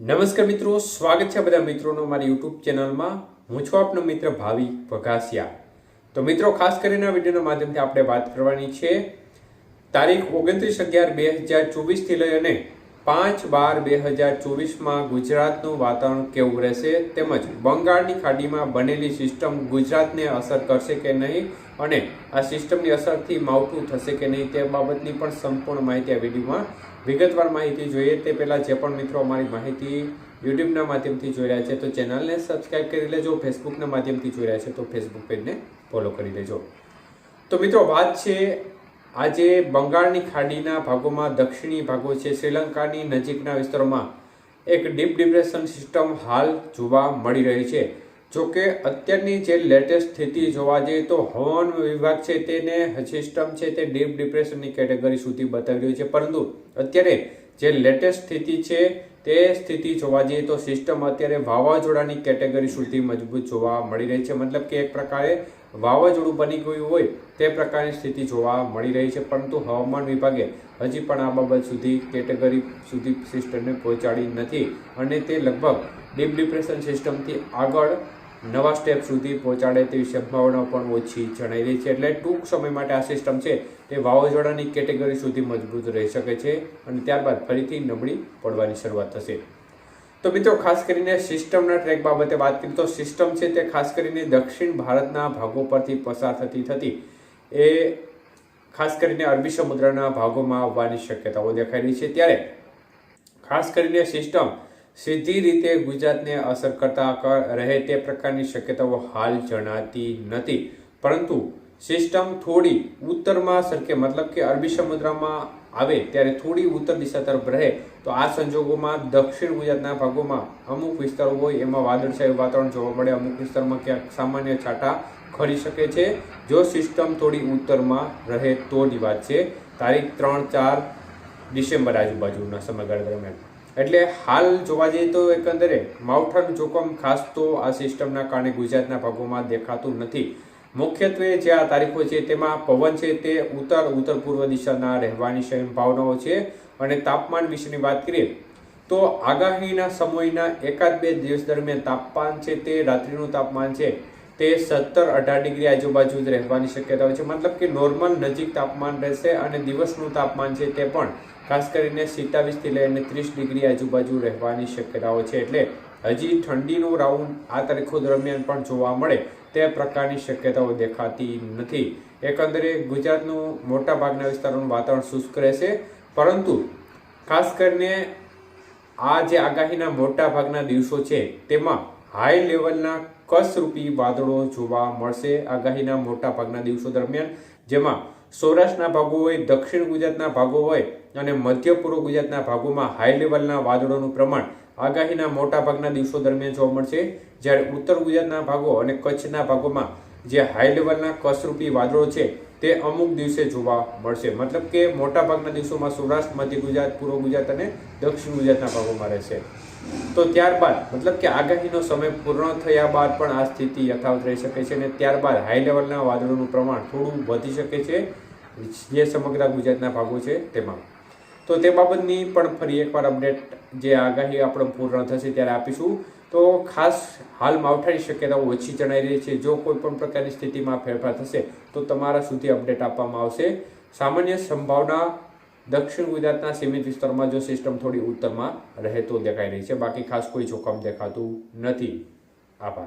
નમસ્કાર મિત્રો, સ્વાગત છે બધા મિત્રોનો મારી યુટ્યુબ ચેનલમાં. હું છું આપનો મિત્ર ભાવિ વઘાસિયા તો મિત્રો, ખાસ કરીને આ વિડીયોના માધ્યમથી આપણે વાત કરવાની છે. તારીખ ઓગણત્રીસ અગિયાર બે હજાર ચોવીસથી લઈ અને પાંચ બાર બે હજાર ચોવીસમાં ગુજરાતનું વાતાવરણ કેવું રહેશે? તેમજ બંગાળની ખાડીમાં બનેલી સિસ્ટમ ગુજરાતને અસર કરશે કે નહીં? અને આ સિસ્ટમની અસરથી માવઠું થશે કે નહીં તે બાબતની પણ સંપૂર્ણ માહિતી આ વિડીયોમાં વિગતવાર માહિતી જોઈએ. તે પહેલાં જે પણ મિત્રો અમારી માહિતી યુટ્યુબના માધ્યમથી જોઈ રહ્યા છે, તો ચેનલને સબસ્ક્રાઈબ કરી લેજો. ફેસબુકના માધ્યમથી જોઈ રહ્યા છે, તો ફેસબુક પેજને ફોલો કરી લેજો. તો મિત્રો, વાત છે આજે બંગાળની ખાડીના ભાગોમાં દક્ષિણી ભાગો છે, શ્રીલંકાની નજીકના વિસ્તારોમાં એક ડીપ ડિપ્રેશન સિસ્ટમ હાલ જોવા મળી રહી છે. જો કે અત્યારની જે લેટેસ્ટ સ્થિતિ જોવા જઈએ તો હવામાન વિભાગ છે તેને સિસ્ટમ છે તે ડીપ ડિપ્રેશનની કેટેગરી સુધી બતાવી રહ્યું છે. પરંતુ અત્યારે જે લેટેસ્ટ સ્થિતિ છે તે સ્થિતિ જોવા જઈએ તો સિસ્ટમ અત્યારે વાવાઝોડાની કેટેગરી સુધી મજબૂત જોવા મળી રહી છે. મતલબ કે એક પ્રકારે વાવાઝોડું બની ગયું હોય તે પ્રકારની સ્થિતિ જોવા મળી રહી છે. પરંતુ હવામાન વિભાગે હજી પણ આ બાબત સુધી કેટેગરી સુધી સિસ્ટમને પહોંચાડી નથી અને તે લગભગ ડીપ ડિપ્રેશન સિસ્ટમથી આગળ નવા સ્ટેપ સુધી પહોંચાડે તેવી સંભાવના પણ ઓછી જણાઈ રહી છે. એટલે ટૂંક સમય માટે આ સિસ્ટમ છે તે વાવાઝોડાની કેટેગરી સુધી મજબૂત રહી શકે છે અને ત્યારબાદ ફરીથી નબળી પડવાની શરૂઆત થશે. તો મિત્રો, ખાસ કરીને સિસ્ટમના ટ્રેક બાબતે વાત કરીએ તો સિસ્ટમ છે તે ખાસ કરીને દક્ષિણ ભારતના ભાગો પરથી પસાર થતી થતી એ ખાસ કરીને અરબી સમુદ્રના ભાગોમાં આવવાની શક્યતાઓ દેખાઈ રહી છે. ત્યારે ખાસ કરીને સિસ્ટમ સીધી રીતે ગુજરાતને અસર કરતા રહે તે પ્રકારની શક્યતાઓ હાલ જણાતી નથી. પરંતુ સિસ્ટમ થોડી ઉત્તરમાં સરકે મતલબ કે અરબી સમુદ્રમાં આવે ત્યારે થોડી ઉત્તર દિશા તરફ રહે, તો આ સંજોગોમાં દક્ષિણ ગુજરાતના ભાગોમાં અમુક વિસ્તારો હોય એમાં વાદળછાયું વાતાવરણ જોવા મળે. અમુક વિસ્તારમાં ક્યાંક સામાન્ય છાંટા ખરી શકે છે. જો સિસ્ટમ થોડી ઉત્તરમાં રહે તોની વાત છે. તારીખ ત્રણ ચાર ડિસેમ્બર આજુબાજુના સમયગાળા દરમિયાન. એટલે હાલ જોવા જઈએ તો એકંદરે માવઠાનું જોખમ ખાસ તો આ સિસ્ટમના કારણે ગુજરાતના ભાગોમાં દેખાતું નથી. મુખ્યત્વે જે આ તારીખો છે તેમાં પવન છે તે ઉત્તર ઉત્તર પૂર્વ દિશાના રહેવાની સંભાવનાઓ છે. અને તાપમાન વિશેની વાત કરીએ તો આગાહીના સમયના એકાદ બે દિવસ દરમિયાન તાપમાન છે તે રાત્રિનું તાપમાન છે તે સત્તર, અઢાર ડિગ્રી આજુબાજુ જ રહેવાની શક્યતા હોય છે. મતલબ કે નોર્મલ નજીક તાપમાન રહેશે અને દિવસનું તાપમાન છે તે પણ ખાસ કરીને સિત્તાવીસથી લઈને ત્રીસ ડિગ્રી આજુબાજુ રહેવાની શક્યતાઓ છે. એટલે હજી ઠંડીનો રાઉન્ડ આ તારીખો દરમિયાન પણ જોવા મળે. તે પ્રકારની શક્યતાઓ દેખાતી નથી. એકંદરે ગુજરાતનું મોટા ભાગના વિસ્તારોનું વાતાવરણ શુષ્ક રહેશે, પરંતુ ખાસ કરીને આ જે આગાહીના મોટા ભાગના દિવસો છે, તેમાં હાઈ લેવલના કસરૂપી વાદળો જોવા મળશે આગાહીના મોટા ભાગના દિવસો દરમિયાન, જેમાં સૌરાષ્ટ્રના ભાગો હોય, દક્ષિણ ગુજરાતના ભાગો હોય અને મધ્ય પૂર્વ ગુજરાતના ભાગોમાં હાઈ લેવલના વાદળોનું પ્રમાણ આગાહીના મોટા ભાગના દિવસો દરમિયાન જોવા મળશે. જ્યારે ઉત્તર ગુજરાતના ભાગો અને કચ્છના ભાગોમાં જે હાઈ લેવલના કસરૂપી વાદળો છે, તે અમુક દિવસે જોવા મળશે. મતલબ કે મોટા ભાગના દિવસોમાં સૌરાષ્ટ્ર, મધ્ય ગુજરાત, પૂર્વ ગુજરાત અને દક્ષિણ ગુજરાતના ભાગોમાં રહેશે. તો ત્યારબાદ, મતલબ કે આગાહીનો સમય પૂર્ણ થયા બાદ પણ આ સ્થિતિ યથાવત રહી શકે છે અને ત્યારબાદ હાઈ લેવલના વાદળોનું પ્રમાણ થોડું વધી શકે છે જે સમગ્ર ગુજરાતના ભાગો છે તેમાં. તો તે બાબતની પણ ફરી એકવાર અપડેટ જે આગાહી આપણે પૂર્ણ થશે ત્યારે આપીશું. તો ખાસ હાલ માવઠાની શક્યતાઓ ઓછી જણાઈ રહી છે. જો કોઈ પણ પ્રકારની સ્થિતિમાં ફેરફાર થશે, તો તમારા સુધી અપડેટ આપવામાં આવશે. સામાન્ય સંભાવના દક્ષિણ ગુજરાતના સીમિત વિસ્તારમાં જો સિસ્ટમ થોડી ઉત્તરમાં રહેતો દેખાઈ રહી છે. બાકી ખાસ કોઈ જોખમ દેખાતું નથી. આભાર.